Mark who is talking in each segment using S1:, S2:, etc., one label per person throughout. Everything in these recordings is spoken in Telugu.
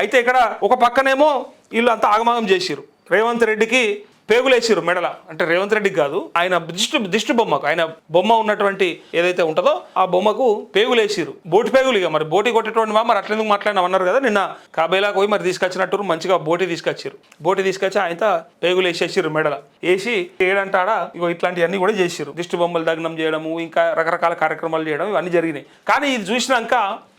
S1: అయితే ఇక్కడ ఒక పక్కనేమో వీళ్ళు అంతా ఆగమాగం చేసిరు రేవంత్ రెడ్డికి పేగులేసిరు మెడల. అంటే రేవంత్ రెడ్డి కాదు ఆయన దిష్టి దిష్టి బొమ్మకు ఆయన బొమ్మ ఉన్నటువంటి ఏదైతే ఉంటుందో ఆ బొమ్మకు పేగులేసిరు బోటి పేగులు ఇక మరి. బోటి కొట్టేటువంటి మా మరి అట్లెందుకు మాట్లాడినా అన్నారు కదా నిన్న కాబేలాకు పోయి మరి తీసుకొచ్చినట్టు మంచిగా బోటి తీసుకొచ్చారు బోటి తీసుకొచ్చి ఆయన పేగులు వేసేసారు మెడల. వేసి ఏడంటాడా ఇగో ఇట్లాంటివన్నీ కూడా చేసిరు దిష్టి బొమ్మలు దగ్నం చేయడము ఇంకా రకరకాల కార్యక్రమాలు చేయడం ఇవన్నీ జరిగినాయి. కానీ ఇది చూసినాక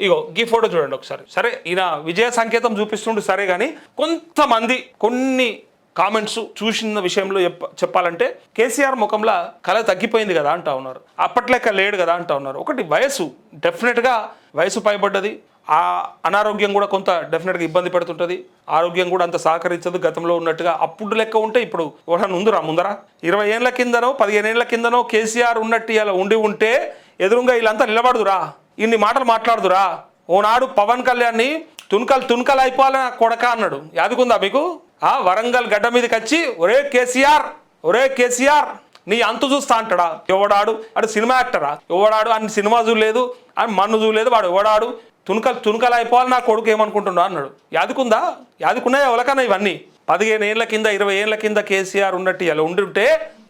S1: ఇగో ఈ ఫోటో చూడండి ఒకసారి. సరే ఈయన విజయ సంకేతం చూపిస్తుండు సరే కానీ కొంతమంది కొన్ని కామెంట్స్ చూసిన విషయంలో చెప్ప- చెప్పాలంటే కేసీఆర్ ముఖంలో కళ తగ్గిపోయింది కదా అంటా ఉన్నారు. అప్పట్లెక్క లేడు కదా అంటా ఉన్నారు. ఒకటి వయసు డెఫినెట్గా వయసు పైబడ్డది. ఆ అనారోగ్యం కూడా కొంత డెఫినెట్గా ఇబ్బంది పెడుతుంటుంది. ఆరోగ్యం కూడా అంత సహకరించదు. గతంలో ఉన్నట్టుగా అప్పుడు లెక్క ఉంటే ఇప్పుడు ఎవరైనా ఉందిరా ముందరా? ఇరవై ఏళ్ళ కిందనో పదిహేను ఏళ్ళ కిందనో కేసీఆర్ ఉన్నట్టు ఇలా ఉండి ఉంటే ఎదురుగా వీళ్ళంతా నిలబడుదురా. ఇన్ని మాటలు మాట్లాడుదురా. ఓనాడు పవన్ కళ్యాణ్ని తునకలు తునకలు అయిపోవాలని కొడక అన్నాడు. యాదుకుందా మీకు? ఆ వరంగల్ గడ్డ మీదకి వచ్చి ఒరే కేసీఆర్ ఒరే కేసీఆర్ నీ అంతు చూస్తా అంటాడా? ఎవడాడు? అడు సినిమా యాక్టరా? ఎవడాడు? అని సినిమా చూడలేదు అని మన్ను చూడలేదు వాడు ఎవడాడు? తునుకలు తునుకలు అయిపోవాలి నా కొడుకు ఏమనుకుంటున్నా అన్నాడు. యాదుకుందా? యాదుకున్నాయా ఎవరికన్నా ఇవన్నీ? పదిహేను ఏళ్ళ కింద ఇరవై ఏళ్ళ కింద కేసీఆర్ ఉన్నట్టు ఇలా ఉండుంటే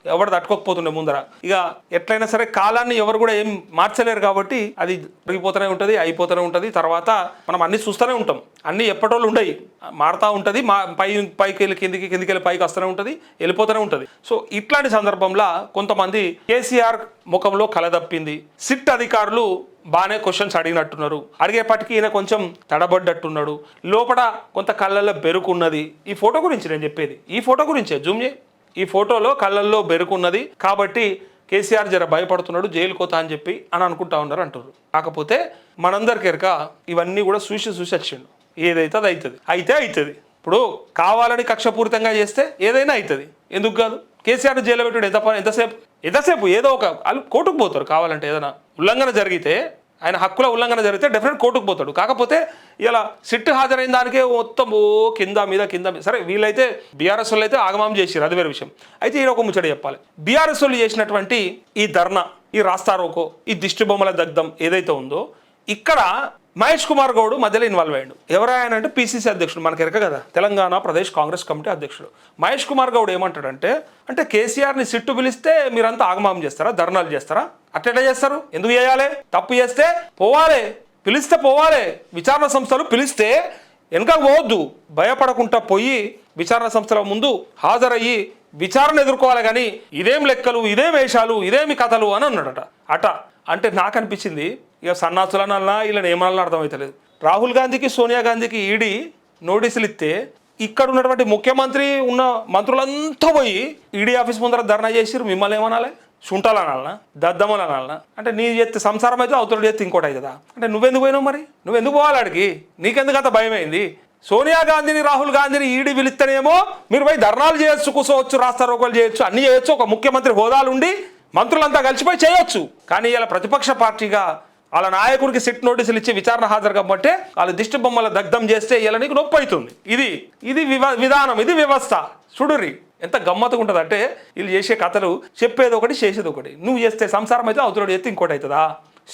S1: ఎవరు తట్టుకోకపోతుండే ముందర. ఇక ఎట్లయినా సరే కాలాన్ని ఎవరు కూడా ఏం మార్చలేరు కాబట్టి అది పెరిగిపోతూనే ఉంటుంది అయిపోతూనే ఉంటుంది. తర్వాత మనం అన్ని చూస్తూనే ఉంటాం. అన్ని ఎప్పటోళ్ళు ఉండయి. మారుతూ ఉంటుంది మా పై పైకి వెళ్ళి కిందికి కిందికి వెళ్ళి పైకి వస్తూనే ఉంటుంది వెళ్ళిపోతూనే ఉంటుంది. సో ఇట్లాంటి సందర్భంలో కొంతమంది కేసీఆర్ ముఖంలో కలదప్పింది సిట్ అధికారులు బాగానే క్వశ్చన్స్ అడిగినట్టున్నారు. అడిగేపటికి ఈయన కొంచెం తడబడ్డట్టున్నాడు. లోపల కొంత కళ్ళల్లో బెరుకున్నది. ఈ ఫోటో గురించి నేను చెప్పేది. ఈ ఫోటో గురించే. జూమ్ చేయి. ఈ ఫోటోలో కళ్ళల్లో బెరుకున్నది. కాబట్టి కేసీఆర్ జర భయపడుతున్నాడు జైలు కోత అని చెప్పి అని అనుకుంటా ఉన్నారు అంటారు. కాకపోతే మనందరికి ఎరక ఇవన్నీ కూడా చూసి చూసి వచ్చిండు. ఏదైతే అది అవుతుంది అయితే అవుతుంది ఇప్పుడు కావాలని కక్షపూరితంగా చేస్తే ఏదైనా అవుతుంది ఎందుకు కాదు? కేసీఆర్ జైలు పెట్టాడు ఎంత ఎంతసేపు? ఎంతసేపు? ఏదో ఒక వాళ్ళు కోర్టుకు పోతారు కావాలంటే ఏదైనా. ఉల్లంఘన జరిగితే ఆయన హక్కుల ఉల్లంఘన జరిగితే డెఫినెట్ కోర్టుకు పోతాడు. కాకపోతే ఇలా సిట్ హాజరైన దానికే మొత్తం ఓ కింద మీద కింద మీద. సరే వీళ్ళైతే బీఆర్ఎస్ వాళ్ళు అయితే ఆగమం చేసారు అది వేరే విషయం. అయితే ఈయన ఒక ముచ్చట చెప్పాలి. బీఆర్ఎస్ వాళ్ళు చేసినటువంటి ఈ ధర్నా ఈ రాస్తారోకో ఈ దిష్టి బొమ్మల దగ్ధం ఏదైతే ఉందో ఇక్కడ మహేష్ కుమార్ గౌడ్ మధ్యలో ఇన్వాల్వ్ అయ్యాడు. ఎవరాయన అంటే పీసీసీ అధ్యక్షుడు మనకి ఎరక కదా. తెలంగాణ ప్రదేశ్ కాంగ్రెస్ కమిటీ అధ్యక్షుడు. మహేష్ కుమార్ గౌడ్ ఏమంటాడంటే అంటే కేసీఆర్ని సిట్టు పిలిస్తే మీరంతా ఆగమాం చేస్తారా ధర్నాలు చేస్తారా? అట్లా చేస్తారు? ఎందుకు చేయాలి? తప్పు చేస్తే పోవాలి. పిలిస్తే పోవాలి. విచారణ సంస్థలు పిలిస్తే వెనక పోవద్దు. భయపడకుండా పోయి విచారణ సంస్థల ముందు హాజరయ్యి విచారణ ఎదుర్కోవాలి కానీ ఇదేం లెక్కలు ఇదేం వేషాలు ఇదేమి కథలు అని అన్నాడట. అట. అంటే నాకు అనిపించింది ఇక సన్నాసులనల్లా ఇలా ఏమన్నా అర్థమవుతలేదు రాహుల్ గాంధీకి సోనియా గాంధీకి ఈడీ నోటీసులు ఇస్తే ఇక్కడ ఉన్నటువంటి ముఖ్యమంత్రి ఉన్న మంత్రులంతా పోయి ఈడీ ఆఫీస్ ముందర ధర్నా చేసిరు మిమ్మల్ని ఏమనాలి? శుంఠాలనాలనా దద్దమలనాలనా అంటే నీ చేతి సంసారం అయితే అవతల చేస్తే ఇంకోటి అవుతుందా? అంటే నువ్వెందుకు పోయినావు మరి? నువ్వెందుకు పోవాలి అడిగి నీకెందుకు అంత భయమైంది? సోనియా గాంధీని రాహుల్ గాంధీని ఈడీ పిలిస్తేనేమో మీరు పోయి ధర్నాలు చేయొచ్చు కూర్చోవచ్చు రాస్తారోకోలు చేయొచ్చు అన్ని చేయొచ్చు ఒక ముఖ్యమంత్రి హోదాలుండి మంత్రులంతా కలిసిపోయి చేయొచ్చు. కానీ ఇలా ప్రతిపక్ష పార్టీగా వాళ్ళ నాయకుడికి సిట్ నోటీసులు ఇచ్చి విచారణ హాజరు కాబట్టి వాళ్ళు దిష్టి బొమ్మల దగ్ధం చేస్తే ఇలా నీకు నొప్పి అవుతుంది. ఇది ఇది విధానం ఇది వ్యవస్థ. చూడుర్రి. ఎంత గమ్మత్తుగా ఉంటుంది అంటే వీళ్ళు చేసే కథలు చెప్పేది ఒకటి చేసేది ఒకటి. నువ్వు చేస్తే సంసారం అయితే అవతల ఎత్తి ఇంకోటి అవుతుందా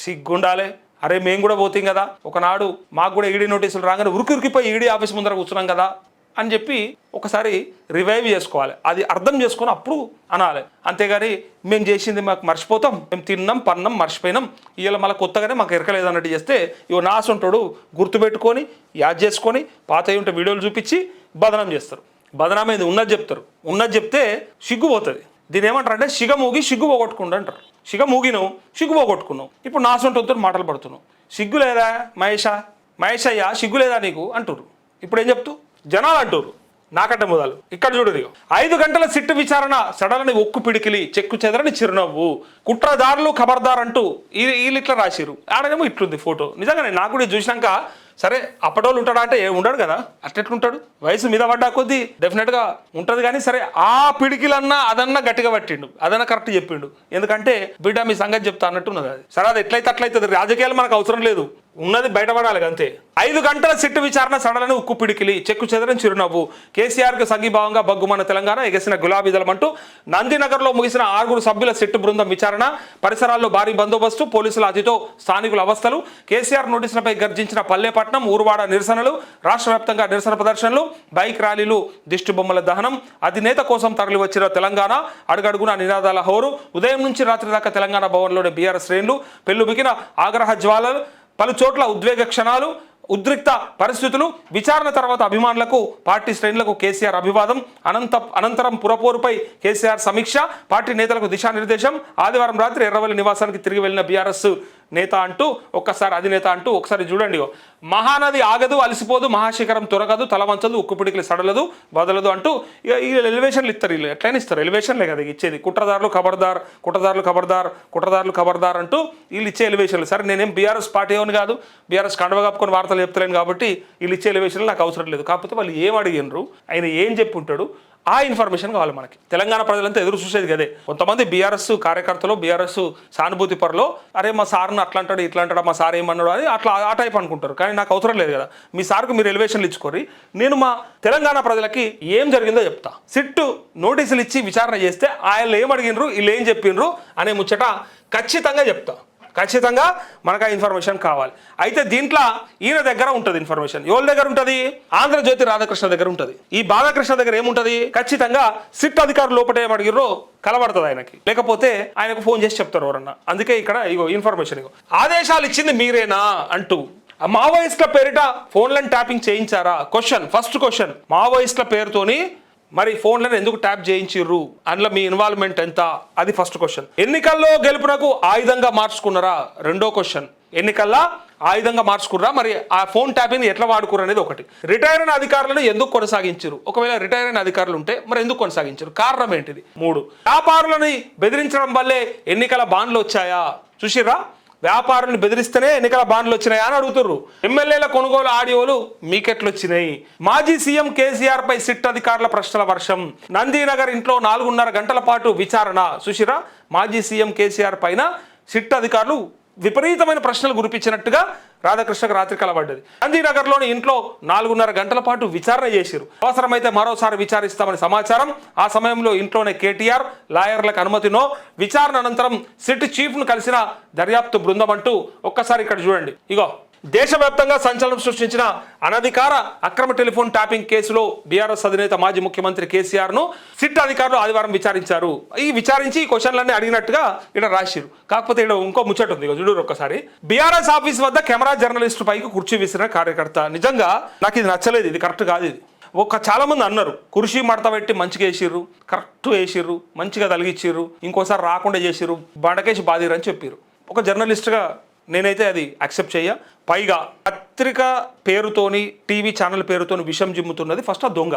S1: సిగ్గుండాలే. అరే మేము కూడా పోతాం కదా. ఒకనాడు మాకు కూడా ఈడీ నోటీసులు రాగానే ఉరికిరికిపోయి ఈడీ ఆఫీస్ ముందర కూర్చున్నాం కదా అని చెప్పి ఒకసారి రివైవ్ చేసుకోవాలి. అది అర్థం చేసుకొని అప్పుడు అనాలి. అంతేగాని మేము చేసింది మాకు మర్చిపోతాం. మేము తిన్నాం పన్నాం మర్చిపోయినాం. ఇవాళ మళ్ళీ కొత్తగానే మాకు ఎరకలేదు అన్నట్టు చేస్తే ఇవో నాసుంటాడు గుర్తుపెట్టుకొని యాద్ చేసుకొని పాత ఉంటే వీడియోలు చూపించి బదనం చేస్తారు. బదనామైంది ఉన్నది చెప్తారు. ఉన్నది చెప్తే సిగ్గు పోతుంది దీని ఏమంటారు అంటే సిగ మూగి సిగ్గు పోగొట్టుకుండా అంటారు. సిగ మూగినవు సిగ్గు పోగొట్టుకున్నావు ఇప్పుడు నాసుంటతో మాటలు పడుతున్నావు. సిగ్గు లేదా మహేషా? మహేష్ అయ్యా సిగ్గు లేదా నీకు? అంటారు ఇప్పుడు ఏం చెప్తూ? జనాలు అంటారు నాకంటే మొదలు. ఇక్కడ చూడదు ఐదు గంటల సిట్టు విచారణ సడలని ఒక్కు పిడికిలి చెక్కు చెదరని చిరునవ్వు కుట్రదారులు ఖబర్దార్ అంటూ ఈ- వీళ్ళు ఇట్లా రాసిరు ఆడనేమో ఇట్లుంది ఫోటో. నిజంగానే నాకు కూడా చూసినాక సరే అప్పటోళ్ళు ఉంటాడా అంటే ఏ ఉండడు కదా. అట్లెట్లుంటాడు? వయసు మీద పడ్డా కొద్దీ డెఫినెట్గా ఉంటుంది కానీ సరే ఆ పిడికిలన్నా అదన్నా గట్టిగా పట్టిండు. అదన్నా కరెక్ట్ చెప్పిండు. ఎందుకంటే బిడ్డ మీ సంగతి చెప్తా అన్నట్టున్నది అది. సరే అది ఎట్లయితే అట్లయితుంది రాజకీయాలు మనకు అవసరం లేదు. ఉన్నది బయటపడాలి అంతే. ఐదు గంటల సిట్టు విచారణ సడలని ఉక్కు పిడికిలి చెక్కు చెదరని చిరునవ్వు. కేసీఆర్కు సంఘీభావంగా బగ్గుమన్న తెలంగాణ ఎగసిన గులాబీ దళం అంటూ నందినగర్లో ముగిసిన ఆరుగురు సభ్యుల సిట్టు బృందం విచారణ. పరిసరాల్లో భారీ బందోబస్తు పోలీసుల అతితో స్థానికుల అవస్థలు. కేసీఆర్ నోటీసులపై గర్జించిన పల్లెపట్నం ఊరువాడ నిరసనలు రాష్ట్ర వ్యాప్తంగా నిరసన ప్రదర్శనలు బైక్ ర్యాలీలు దిష్టిబొమ్మల దహనం. అధినేత కోసం తరలివచ్చిన తెలంగాణ అడుగడుగున నినాదాల హోరు. ఉదయం నుంచి రాత్రి దాకా తెలంగాణ భవన్లోని బీఆర్ శ్రేణులు. పెళ్ళుబికిన ఆగ్రహ జ్వాలలు. పలు చోట్ల ఉద్వేగ క్షణాలు ఉద్రిక్త పరిస్థితులు విచారణ తర్వాత అభిమానులకు పార్టీ శ్రేణులకు కేసీఆర్ అభివాదం అనంత అనంతరం పురపోరుపై కేసీఆర్ సమీక్ష పార్టీ నేతలకు దిశానిర్దేశం ఆదివారం రాత్రి ఎర్రవల్లి నివాసానికి తిరిగి వెళ్ళిన బీఆర్ఎస్ నేత అంటూ ఒక్కసారి అధినేత అంటూ ఒకసారి చూడండి మహానది ఆగదు అలసిపోదు మహాశిఖరం తొరగదు తలవంచదు ఉక్కుపిడికిలు సడలదు వదలదు అంటూ ఇక ఈ ఎలివేషన్లు ఇస్తారు వీళ్ళు. ఎట్లయినా ఇస్తారు ఎలివేషన్లే కదా ఇచ్చేది. కుట్రదారులు ఖబర్దార్ కుట్రదారులు ఖబర్దార్ కుట్రదారులు ఖబర్దార్ అంటూ వీళ్ళు ఇచ్చే ఎలివేషన్లు. సరే నేనేం బీఆర్ఎస్ పార్టీ అని కాదు బీఆర్ఎస్ కండవ కప్పుకొని వార్తలు చెప్తలేను కాబట్టి వీళ్ళు ఇచ్చే ఎలివేషన్లు నాకు అవసరం లేదు. కాకపోతే వాళ్ళు ఏం అడిగినరు ఆయన ఏం చెప్పుంటాడు ఆ ఇన్ఫర్మేషన్ కావాలి మనకి. తెలంగాణ ప్రజలంతా ఎదురు చూసేది కదే కొంతమంది బీఆర్ఎస్ కార్యకర్తలు బీఆర్ఎస్ సానుభూతి పరలో అరే మా సార్ని అట్లా అంటాడు ఇట్లా అంటాడు మా సార్ ఏమన్నాడు అని అట్లా ఆ టైప్ అనుకుంటారు. కానీ నాకు అవసరం లేదు కదా. మీ సార్కు మీరు ఎలివేషన్లు ఇచ్చుకోరి నేను మా తెలంగాణ ప్రజలకి ఏం జరిగిందో చెప్తా. సిట్టు నోటీసులు ఇచ్చి విచారణ చేస్తే ఆయన ఏం అడిగినరు వీళ్ళు ఏం చెప్పిండ్రు అనే ముచ్చట ఖచ్చితంగా చెప్తా. ఖచ్చితంగా మనకు ఆ ఇన్ఫర్మేషన్ కావాలి. అయితే దీంట్లో ఈయన దగ్గర ఉంటుంది ఇన్ఫర్మేషన్. ఎవరి దగ్గర ఉంటుంది? ఆంధ్రజ్యోతి రాధాకృష్ణ దగ్గర ఉంటుంది. ఈ బాలకృష్ణ దగ్గర ఏముంటుంది? ఖచ్చితంగా సిట్ అధికారులు లోపల ఏమడిగిర్రో కలబడుతుంది ఆయనకి. లేకపోతే ఆయనకు ఫోన్ చేసి చెప్తారు ఎవరన్నా. అందుకే ఇక్కడ ఇగో ఇన్ఫర్మేషన్ ఇగో. ఆదేశాలు ఇచ్చింది మీరేనా అంటూ. మావోయిస్ట్ల మావోయిస్టుల పేరిట ఫోన్లను ట్యాపింగ్ చేయించారా? క్వశ్చన్ ఫస్ట్ క్వశ్చన్ మావోయిస్టుల పేరుతోని మరి ఫోన్లను ఎందుకు ట్యాప్ చేయించిర్రు? అందులో మీ ఇన్వాల్వ్మెంట్ ఎంత? అది ఫస్ట్ క్వశ్చన్ ఎన్నికల్లో గెలుపునకు ఆయుధంగా మార్చుకున్నారా? రెండో క్వశ్చన్ ఎన్నికల్లో ఆయుధంగా మార్చుకుర్రా? మరి ఆ ఫోన్ ట్యాపింగ్ ఎట్లా వాడుకుర్రు అనేది ఒకటి. రిటైర్ అయిన అధికారులను ఎందుకు కొనసాగించారు ఒకవేళ రిటైర్ అయిన అధికారులు ఉంటే మరి ఎందుకు కొనసాగించారు కారణం ఏంటిది? మూడు. వ్యాపారులని బెదిరించడం వల్లే ఎన్నికల బాండ్లు వచ్చాయా? చూసిర్రా? వ్యాపారులను బెదిరిస్తేనే ఎన్నికల బాండ్లు వచ్చినాయా అని అడుగుతుర్రు. ఎమ్మెల్యేల కొనుగోలు ఆడియోలు మీకెట్లు వచ్చినాయి మాజీ సీఎం కేసీఆర్ పై సిట్ అధికారుల ప్రశ్నల వర్షం. నందీనగర్ ఇంట్లో నాలుగున్నర గంటల పాటు విచారణ. సుశీర మాజీ సీఎం కేసీఆర్ పైన సిట్ అధికారులు విపరీతమైన ప్రశ్నలు గురిపించినట్టుగా రాధాకృష్ణకు రాత్రి కలబడ్డది. గాంధీనగర్లోని ఇంట్లో నాలుగున్నర గంటల పాటు విచారణ చేశారు అవసరమైతే మరోసారి విచారిస్తామని సమాచారం. ఆ సమయంలో ఇంట్లోనే కేటీఆర్ లాయర్లకు అనుమతినో విచారణ అనంతరం సిట్ చీఫ్ను కలిసిన దర్యాప్తు బృందం అంటూ ఒక్కసారి ఇక్కడ చూడండి. ఇగో. దేశవ్యాప్తంగా సంచలనం సృష్టించిన అనధికార అక్రమ టెలిఫోన్ ట్యాపింగ్ కేసులో బీఆర్ఎస్ అధినేత మాజీ ముఖ్యమంత్రి కేసీఆర్ను సిట్ అధికారులు ఆదివారం విచారించారు. ఈ విచారించి ఈ క్వశ్చన్లన్నీ అడిగినట్టుగా ఇక్కడ రాశారు కాకపోతే ఇక్కడ ఇంకో ముచ్చట ఉంది చూడరు చూడు ఒక్కసారి. బీఆర్ఎస్ ఆఫీస్ వద్ద కెమెరా జర్నలిస్టు పైకి కుర్చీ విసిరిన కార్యకర్త. నిజంగా నాకు ఇది నచ్చలేదు ఇది కరెక్ట్ కాదు ఇది. ఒక చాలా మంది అన్నారు కుర్చీ మడత పెట్టి మంచిగా వేసిర్రు కరెక్ట్ వేసిర్రు మంచిగా తలిగిచ్చిర్రు ఇంకోసారి రాకుండా చేసిర్రు బండకేసి బాధిరు అని చెప్పారు ఒక జర్నలిస్ట్గా నేనైతే అది యాక్సెప్ట్ చేయ. పైగా పత్రిక పేరుతోని టీవీ ఛానల్ పేరుతోని విషం జిమ్ముతున్నది ఫస్ట్ ఆ దొంగ.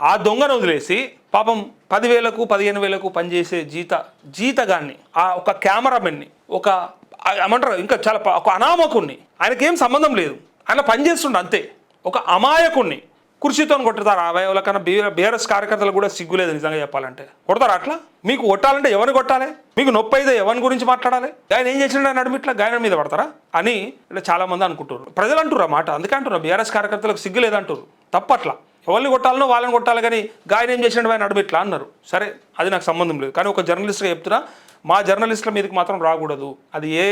S1: ఆ దొంగను వదిలేసి పాపం పదివేలకు పదిహేను వేలకు పనిచేసే జీత జీతగాన్ని ఆ ఒక కెమెరామెన్ని ఒక ఏమంటారు ఇంకా చాలా ఒక అనామకుణ్ణి. ఆయనకేం సంబంధం లేదు. ఆయన పనిచేస్తుండే అంతే. ఒక అమాయకుణ్ణి. కుర్చీతో కొట్టుతారు? ఆ వయవుల కన్నా బీఆర్ఎస్ కార్యకర్తలు కూడా సిగ్గు లేదు నిజంగా చెప్పాలంటే. కొడతారు అట్లా? మీకు కొట్టాలంటే ఎవరిని కొట్టాలి? మీకు నొప్పి అయితే ఎవరి గురించి మాట్లాడాలి? ఆయన ఏం చేసిండు ఆయన నడుమిట్లా గాయన మీద పడతారా? అని ఇలా చాలా మంది అనుకుంటారు ప్రజలు అంటారు ఆ మాట. అందుకే అంటున్నారు బీఆర్ఎస్ కార్యకర్తలకు సిగ్గు లేదంటారు తప్పట్లా. ఎవరిని కొట్టాలనో వాళ్ళని కొట్టాలి కానీ గాయన ఏం చేసినాడు ఆయన నడుమిట్లా అన్నారు. సరే అది నాకు సంబంధం లేదు. కానీ ఒక జర్నలిస్ట్గా చెప్తున్నా మా జర్నలిస్టుల మీదకి మాత్రం రాకూడదు. అది ఏ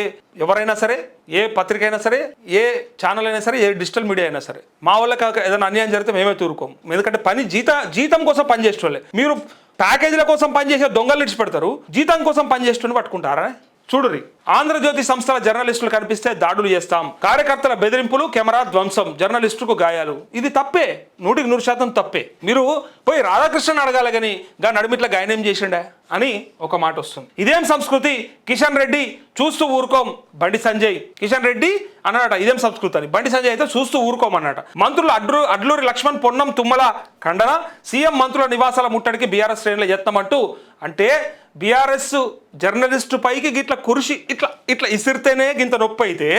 S1: ఎవరైనా సరే ఏ పత్రిక అయినా సరే ఏ ఛానల్ అయినా సరే ఏ డిజిటల్ మీడియా అయినా సరే. మా వాళ్ళకి కాక ఏదైనా అన్యాయం జరిగితే మేమే తూరుకోం ఎందుకంటే పని జీత జీతం కోసం పనిచేసేవాళ్ళే మీరు ప్యాకేజీల కోసం పనిచేసే దొంగలు ఇడిచిపెడతారు. జీతం కోసం పనిచేసేటోని పట్టుకుంటారా? చూడురి ఆంధ్రజ్యోతి సంస్థల జర్నలిస్టులు కనిపిస్తే దాడులు చేస్తాం. కార్యకర్తల బెదిరింపులు కెమెరా ధ్వంసం జర్నలిస్టుకు గాయాలు. ఇది తప్పే నూటికి నూరు శాతం తప్పే. మీరు పోయి రాధాకృష్ణ అడగాలి కానీ గా నడిమిట్ల గాయనం చేసిండే? అని ఒక మాట వస్తుంది. ఇదేం సంస్కృతి? కిషన్ రెడ్డి చూస్తూ ఊరుకోం బండి సంజయ్. కిషన్ రెడ్డి అన్నాడట ఇదేం సంస్కృతి? అని. బండి సంజయ్ అయితే చూస్తూ ఊరుకోమన్నట మంత్రులు అడ్లు అడ్లూరి లక్ష్మణ్ పొన్నం తుమ్మల ఖండన సీఎం మంత్రుల నివాసాల ముట్టడికి బీఆర్ఎస్ శ్రేణుల యత్నం అంటూ అంటే బీఆర్ఎస్ జర్నలిస్టు పైకి ఇట్లా కురిసి ఇట్లా ఇట్లా ఇసిరితేనే గింత నొప్పి అయితే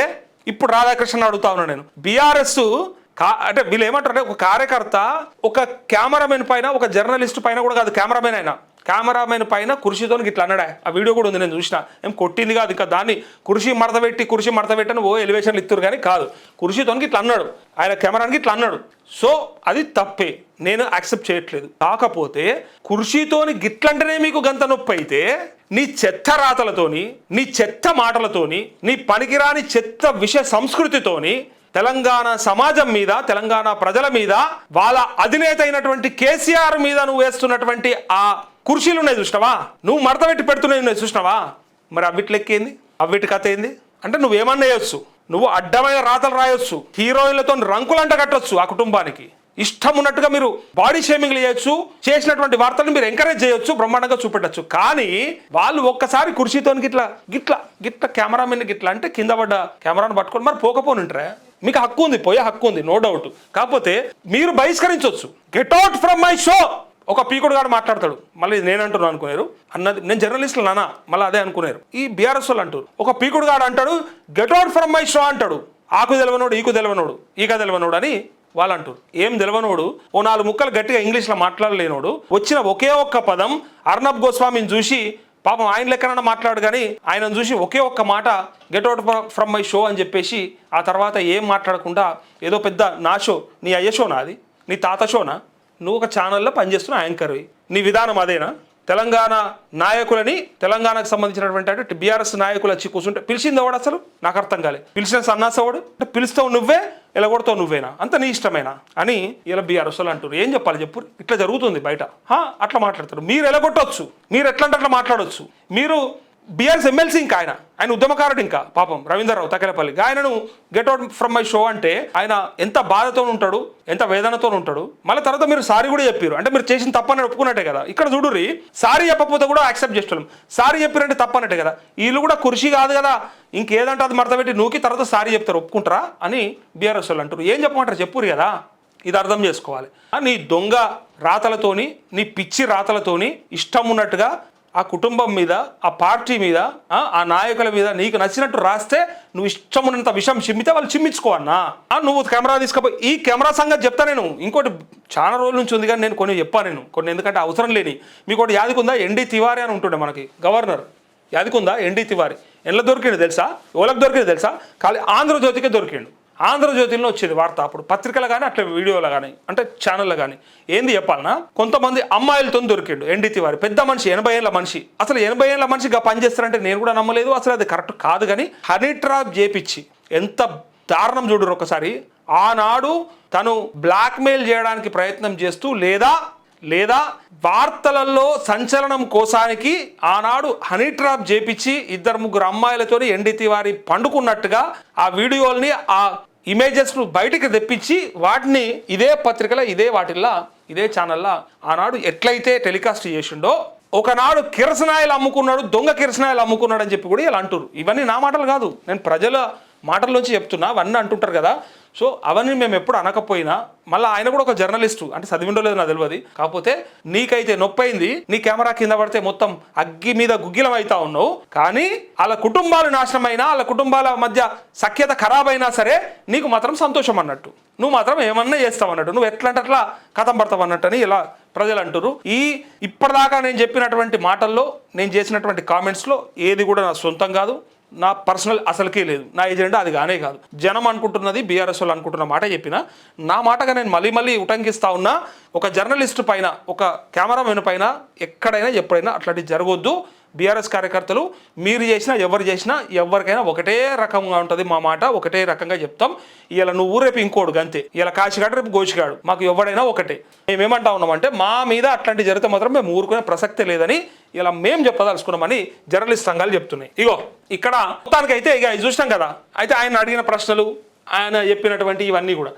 S1: ఇప్పుడు రాధాకృష్ణ అడుగుతా ఉన్నాను నేను. బీఆర్ఎస్ కా అంటే వీళ్ళు ఏమంటారు అంటే ఒక కార్యకర్త ఒక కెమెరామెన్ పైన ఒక జర్నలిస్ట్ పైన కూడా కాదు కెమెరామెన్ అయినా. కెమెరామెన్ పైన కుర్చీతో ఇట్లా అన్నాడా? ఆ వీడియో కూడా ఉంది నేను చూసిన. ఏం కొట్టింది కాదు ఇంకా దాన్ని కుర్చీ మడత పెట్టి కుర్చీ మడత పెట్టని ఓ ఎలివేషన్లు ఇస్తారు కానీ కాదు. కుర్చీతోనికి ఇట్లా అన్నాడు. ఆయన కెమెరానికి ఇట్లా అన్నాడు. సో అది తప్పే. నేను యాక్సెప్ట్ చేయట్లేదు. కాకపోతే కుర్చీతోని గిట్లంటేనే మీకు గంత నొప్పి అయితే నీ చెత్త రాతలతోని నీ చెత్త మాటలతోని నీ పనికిరాని చెత్త విష సంస్కృతితోని తెలంగాణ సమాజం మీద తెలంగాణ ప్రజల మీద వాళ్ళ అధినేత అయినటువంటి కేసీఆర్ మీద నువ్వు వేస్తున్నటువంటి ఆ కుర్చీలు ఉన్నాయి చూసినావా? నువ్వు మడత పెట్టి పెడుతున్నాయి ఉన్నాయి చూసినావా? మరి అవిటి లెక్కేంది అవిటి కథ ఏంది? అంటే నువ్వేమన్నా చేయొచ్చు. నువ్వు అడ్డమైన రాతలు రాయొచ్చు. హీరోయిన్లతో రంకులంట కట్టొచ్చు ఆ కుటుంబానికి. ఇష్టం ఉన్నట్టుగా మీరు బాడీ షేమింగ్లు చేయొచ్చు చేసినటువంటి వార్తలను మీరు ఎంకరేజ్ చేయొచ్చు బ్రహ్మాండంగా చూపెట్టచ్చు. కానీ వాళ్ళు ఒక్కసారి కుర్చీతో గిట్లా గిట్లా గిట్ల మీద గిట్లా అంటే కింద పడ్డ కెమెరాను పట్టుకొని మరి పోకపోనుంటారా మీకు హక్కు ఉంది పోయే హక్కు ఉంది నో డౌట్. కాకపోతే మీరు బహిష్కరించవచ్చు get out from my show! ఒక పీకుడు గారు మాట్లాడతాడు. మళ్ళీ నేను అంటున్నాను అనుకున్నారు అన్నది నేను జర్నలిస్టులు నానా మళ్ళీ అదే అనుకున్నారు ఈ బీఆర్ఎస్ వాళ్ళు అంటారు ఒక పీకుడు గారు అంటాడు get out from my show అంటాడు. ఆకు తెలవనోడు ఈకు తెలవనోడు ఈక తెలవనోడు అని వాళ్ళు అంటారు ఏం తెలవనోడు? ఓ నాలుగు ముక్కలు గట్టిగా ఇంగ్లీష్లో మాట్లాడలేనోడు. వచ్చిన ఒకే ఒక్క పదం అర్ణబ్ గోస్వామిని చూసి పాపం ఆయన లెక్కన మాట్లాడు కానీ ఆయనను చూసి ఒకే ఒక్క మాట get out from my show అని చెప్పేసి ఆ తర్వాత ఏం మాట్లాడకుండా ఏదో పెద్ద నా షో నీ అయ్య షోనా అది? నీ తాత షోనా నువ్వు ఒక ఛానల్లో పనిచేస్తున్న యాంకర్వి నీ విధానం అదేనా? తెలంగాణ నాయకులని తెలంగాణకు సంబంధించినటువంటి అంటే బీఆర్ఎస్ నాయకులు వచ్చి కూర్చుంటే పిలిచింది ఎవడు అసలు? నాకు అర్థం కాలే. పిలిచిన సన్నాసవాడు అంటే పిలుస్తావు నువ్వే ఎలగొడతావు కొడతావు నువ్వేనా? అంత నీ ఇష్టమేనా? అని ఇలా బీఆర్ఎస్ వాళ్ళు అంటారు ఏం చెప్పాలి చెప్పు? ఇట్లా జరుగుతుంది బయట. అట్లా మాట్లాడతారు. మీరు ఎలగొట్టవచ్చు మీరు ఎట్లా అంటే అట్లా మాట్లాడవచ్చు మీరు బీఆర్ఎస్ ఎమ్మెల్సీ ఇంకా ఆయన. ఆయన ఉద్యమకారుడు ఇంకా పాపం రవీంద్రరావు తకెలపల్లి. ఆయనను get out from my show అంటే ఆయన ఎంత బాధతో ఉంటాడు ఎంత వేదనతో ఉంటాడు మళ్ళీ తర్వాత మీరు సారీ కూడా చెప్పారు అంటే మీరు చేసిన తప్పని ఒప్పుకున్నట్టే కదా. ఇక్కడ చూడుర్రి సారీ చెప్పకపోతే కూడా యాక్సెప్ట్ చేస్తున్నాం సారీ చెప్పారంటే తప్పన్నట్టే కదా. వీళ్ళు కూడా కృషి కాదు కదా. ఇంకేదంటే అది మడత పెట్టి నూకి తర్వాత సారీ చెప్తారు ఒప్పుకుంటారా అని బీఆర్ఎస్ వాళ్ళు అంటారు ఏం చెప్పమంటారు చెప్పురు కదా. ఇది అర్థం చేసుకోవాలి. నీ దొంగ రాతలతోని నీ పిచ్చి రాతలతోని ఇష్టం ఉన్నట్టుగా ఆ కుటుంబం మీద ఆ పార్టీ మీద ఆ, నాయకుల మీద నీకు నచ్చినట్టు రాస్తే నువ్వు ఇష్టం ఉన్నంత విషయం చిమ్మితే వాళ్ళు చిమ్మించుకో నువ్వు కెమెరా తీసుకపోయి ఈ కెమెరా సంగతి చెప్తా నేను. ఇంకోటి చాలా రోజుల నుంచి ఉంది కానీ నేను కొన్ని చెప్పాను నేను. కొన్ని ఎందుకంటే అవసరం లేని. మీకు ఒకటి యాదికుందా ఎన్డీ తివారీ అని ఉంటుండే మనకి. గవర్నర్. యాదికుందా ఎన్డీ తివారీ. ఎండ్ల దొరికిండు తెలుసా? ఎవరికి దొరికింది తెలుసా? ఖాళీ ఆంధ్రజ్యోతికే దొరికిండు. ఆంధ్రజ్యోతిలో వచ్చేది వార్త. అప్పుడు పత్రికలు కానీ అట్లా వీడియోలో కానీ అంటే ఛానళ్ళు కానీ ఏంది చెప్పాలన్నా కొంతమంది అమ్మాయిలతో దొరికిండు ఎండి వారు. పెద్ద మనిషి ఎనభై ఏళ్ళ మనిషి. అసలు ఎనభై ఏళ్ళ మనిషిగా పనిచేస్తారంటే నేను కూడా నమ్మలేదు. అసలు అది కరెక్ట్ కాదు కానీ హనీ ట్రాప్ చేపిచ్చి ఎంత దారుణం చూడరు ఒకసారి. ఆనాడు తను బ్లాక్మెయిల్ చేయడానికి ప్రయత్నం చేస్తూ లేదా లేదా వార్తలలో సంచలనం కోసానికి ఆనాడు హనీ ట్రాప్ చేపించి ఇద్దరు ముగ్గురు అమ్మాయిలతో ఎండి తివారి పండుకున్నట్టుగా ఆ వీడియోల్ని ఆ ఇమేజెస్ బయటికి తెప్పించి వాటిని ఇదే పత్రికలో ఇదే వాటిల్లో ఇదే ఛానల్లో ఆనాడు ఎట్లయితే టెలికాస్ట్ చేసిండో ఒకనాడు కిరసనాయలు అమ్ముకున్నాడు దొంగ కిరసనాయలు అమ్ముకున్నాడు అని చెప్పి కూడా ఇలా అంటారు ఇవన్నీ నా మాటలు కాదు. నేను ప్రజల మాటల్లోంచి చెప్తున్నా అవన్నీ అంటుంటారు కదా. సో అవన్నీ మేము ఎప్పుడు అనకపోయినా మళ్ళీ ఆయన కూడా ఒక జర్నలిస్టు. అంటే చదివిండో లేదో నాకు తెలియదు కాకపోతే నీకైతే నొప్పి అయింది నీ కెమెరా కింద పడితే మొత్తం అగ్గి మీద గుగ్గిలం అవుతా ఉన్నావు. కానీ వాళ్ళ కుటుంబాలు నాశనం అయినా వాళ్ళ కుటుంబాల మధ్య సఖ్యత ఖరాబ్ అయినా సరే నీకు మాత్రం సంతోషం అన్నట్టు. నువ్వు మాత్రం ఏమన్నా చేస్తావు అన్నట్టు. నువ్వు ఎట్లా అంటే అట్లా కథం పడతావు అన్నట్టు అని ఇలా ప్రజలు అంటారు ఈ ఇప్పటిదాకా నేను చెప్పినటువంటి మాటల్లో నేను చేసినటువంటి కామెంట్స్లో ఏది కూడా నా సొంతం కాదు. నా పర్సనల్ అసలుకే లేదు. నా ఎజెండా అది కానే కాదు. జనం అనుకుంటున్నది బీఆర్ఎస్ వాళ్ళు అనుకుంటున్న మాట చెప్పిన నా మాటగా నేను మళ్ళీ మళ్ళీ ఉటంకిస్తా ఉన్నా ఒక జర్నలిస్ట్ పైన ఒక కెమెరామెన్ పైన ఎక్కడైనా ఎప్పుడైనా అట్లాంటివి జరగొద్దు. బీఆర్ఎస్ కార్యకర్తలు మీరు చేసినా ఎవరు చేసినా ఎవరికైనా ఒకటే రకంగా ఉంటుంది మా మాట ఒకటే రకంగా చెప్తాం. ఇలా నువ్వు రేపు ఇంకోడు గంతే. ఇలా కాశీగాడు రేపు గోచిగాడు మాకు ఎవడైనా ఒకటే. మేమేమంటా ఉన్నామంటే మా మీద అట్లాంటి జరిగితే మాత్రం మేము ఊరుకునే ప్రసక్తే లేదని ఇలా మేము చెప్పదలుచుకున్నామని జర్నలిస్ట్ సంఘాలు చెప్తున్నాయి. ఇగో ఇక్కడ మొత్తానికైతే ఇక చూసినాం కదా. అయితే ఆయన అడిగిన ప్రశ్నలు ఆయన చెప్పినటువంటి ఇవన్నీ కూడా.